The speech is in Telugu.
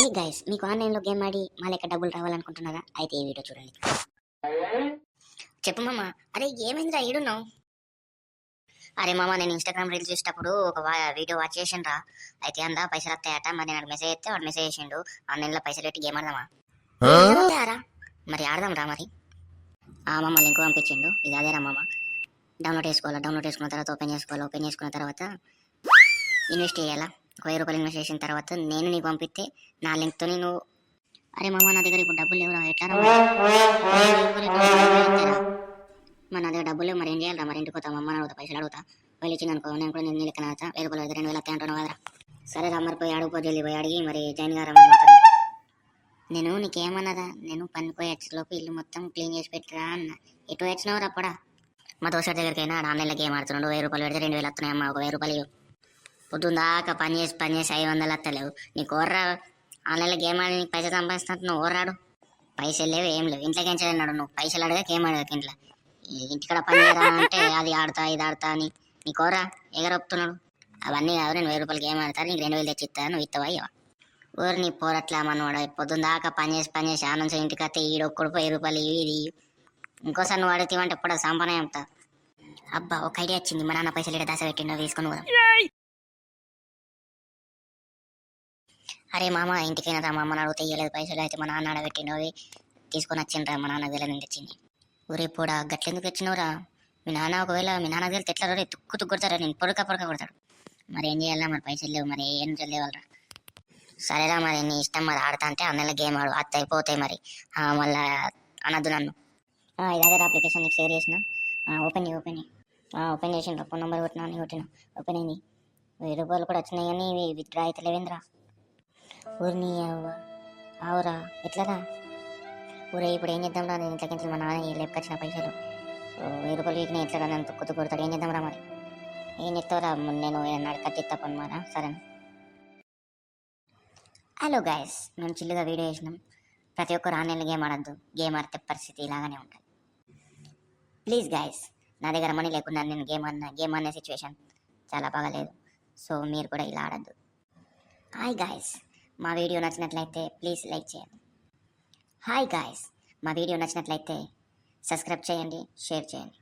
ఏ గైస్ మీకు ఆన్లైన్లో గేమ్ ఆడి మా లెక్క డబ్బులు రావాలనుకుంటున్నారా? అయితే ఈ వీడియో చూడండి. చెప్పు మామ. అరే ఏమైందిరా? ఈడున్నావు అరే మామ నేను ఇన్స్టాగ్రామ్ రీల్స్ చూసేటప్పుడు ఒక వీడియో వాచ్ చేసిండ్రా. అయితే అందా పైసలు వస్తాయట. మరి నాకు మెసేజ్ చేస్తే వాడు మెసేజ్ చేసిండు. ఆన్లైన్లో పైసలు పెట్టి గేమ్ ఆడదామా? మరి ఆడదాం రా మరి ఆ మామ లింక్ పంపించిండు. ఇది అదేరా మామ. డౌన్లోడ్ చేసుకోవాలి? డౌన్లోడ్ చేసుకున్న తర్వాత ఓపెన్ చేసుకోవాలి? ఓపెన్ చేసుకున్న తర్వాత ఇన్వెస్ట్ చేయాలా? ఒక వెయ్యి రూపాయలు ఇన్వెస్ట్ చేసిన తర్వాత నేను నీకు పంపిస్తే నా లింక్తో నువ్వు అరే మామ నా దగ్గర ఇప్పుడు డబ్బులు లేవురా ఎట్లా రా మరి? డబ్బులు నా దగ్గర డబ్బులు లేవు మరి ఏం చేయాలరా? మరి ఇంటికి పోతా మమ్మల్ని అమ్మ అడుగుతా పైసలు అడుగుతా. వెళ్ళి ఇచ్చింది అనుకో నేను కూడా నేను లెక్కన వెయ్యి రూపాయలు రెండు వేలు వస్తాయి అంటున్నావు కదరా. సరే రా మరి పోయి అడుగు పోయి పోయి అడిగి మరి జాయిన్ గారా నేను నీకేమన్నదా? నేను పనిపోయి లోపు ఇల్లు మొత్తం క్లీన్ చేసి పెట్టరా అన్న. ఎటు వచ్చినావు అప్పుడా మా దోశ దగ్గరికైనా ఆన్లైన్లో గేమ్ ఆడుతున్నాడు వెయ్యి రూపాయలు పెడితే రెండు వేలు వస్తున్నాయి అమ్మ ఒక వెయ్యి రూపాయలు పొద్దున్న దాకా పని చేసి పని చేసి ఐదు వందలు వస్తలేవు నీకు ఓర్రా? ఆన్లైన్లో గేమ్ ఆడి నీకు పైసలు సంపాదిస్తున్నట్టు నువ్వు ఓర్రాడు? పైసలు లేవు ఏం లేవు. ఇంట్లోకి ఎంచి నువ్వు? పైసలు అడగక గేమ్ అడగక ఇంట్లో. ఈ ఇంటికాడ పని చేయరా అంటే అది ఆడతా ఇది ఆడతా అని. నీకు ఓర్రా? ఎగరొప్పుతున్నాడు అవన్నీ కాదు నేను వెయ్యి రూపాయలు గేమ్ ఆడతాను నీకు రెండు వేలు తెచ్చి ఇస్తాను నువ్వు ఇస్తావా ఇవ్వ ఊరు నీ పోరట్లా మనవాడ పొద్దున్న దాకా పని చేసి పని చేసి ఆనందం ఇంటికి వస్తే ఈడు ఒక్కడు వెయ్యి రూపాయలు ఇవి ఇది ఇంకోసారి నువ్వు అడిగితే అంటే ఎప్పుడో సంపాదన చెప్తా. అబ్బా ఒక ఐడియా వచ్చింది. మా నాన్న పైసలు ఇక్కడ దశ పెట్టిండో తీసుకుని పోదాం. అరే మామ ఇంటికైనా రా మా అమ్మని అడిగితే ఇవ్వలేదు పైసలు అయితే మా నాన్న ఆడబెట్టిండో అవి తీసుకొని వచ్చిండ్రా మా నాన్న వీళ్ళ నుండి తెచ్చింది ఊరే పోడా గట్లెందుకు తెచ్చినవురా? మీ నాన్న ఒకవేళ మీ నాన్న దగ్గర ఎట్లా రే తుక్కు తుక్కుడతారా నేను పొడక పొడక కొడతాడు. మరి ఏం చేయాలా మరి పైసలు లేవు మరి ఏం చదివేవాళ్ళరా సరేరా మరి నీ ఇష్టం మరి ఆడతా అంటే అన్నెల గేమ్ ఆడు అత్త అయిపోతాయి మరి. మళ్ళా అనద్దు నన్ను. ఆ, అప్లికేషన్ నీకు షేర్ చేసిన. ఓపెన్ చేయి ఓపెన్ చేయి. ఓపెన్ చేసిండ్రా ఫోన్ నెంబర్ కొట్టినా అని కొట్టినా. ఓపెన్ అయింది. వెయ్యి రూపాయలు కూడా వచ్చినాయి కానీ ఇవి విత్డ్రా అయితే లేవేంద్రా. ఊరిని ఆవురా ఎట్లరా? ఊరే ఇప్పుడు ఏం చేద్దాం రా నేను ఇంట్లోకి మా నాన్న లేపుకొచ్చిన పైసలు. వెయ్యి రూపాయలు వీకినా ఎట్లా నన్ను తుక్కు కొడతాడు. ఏం చేద్దాం రా మరి? ఏం చెప్తావురా నేను ఏమన్నా కట్టి పని మారా? సరేనా? హలో గాయస్ మేము చిల్లుగా వీడియో చేసినాం. ప్రతి ఒక్కరు ఆన్లైన్లో గేమ్ ఆడద్దు. గేమ్ ఆడితే పరిస్థితి ఇలాగానే ఉంటుంది. ప్లీజ్ గాయస్ నా దగ్గర మనీ లేకుండా నేను గేమ్ అన్న గేమ్ అనే సిచ్యువేషన్ చాలా బాగాలేదు. సో మీరు కూడా ఇలా ఆడద్దు. Hi guys. మా వీడియో నచ్చినట్లయితే ప్లీజ్ లైక్ చేయండి. హాయ్ గాయస్ మా వీడియో నచ్చినట్లయితే సబ్స్క్రైబ్ చేయండి షేర్ చేయండి.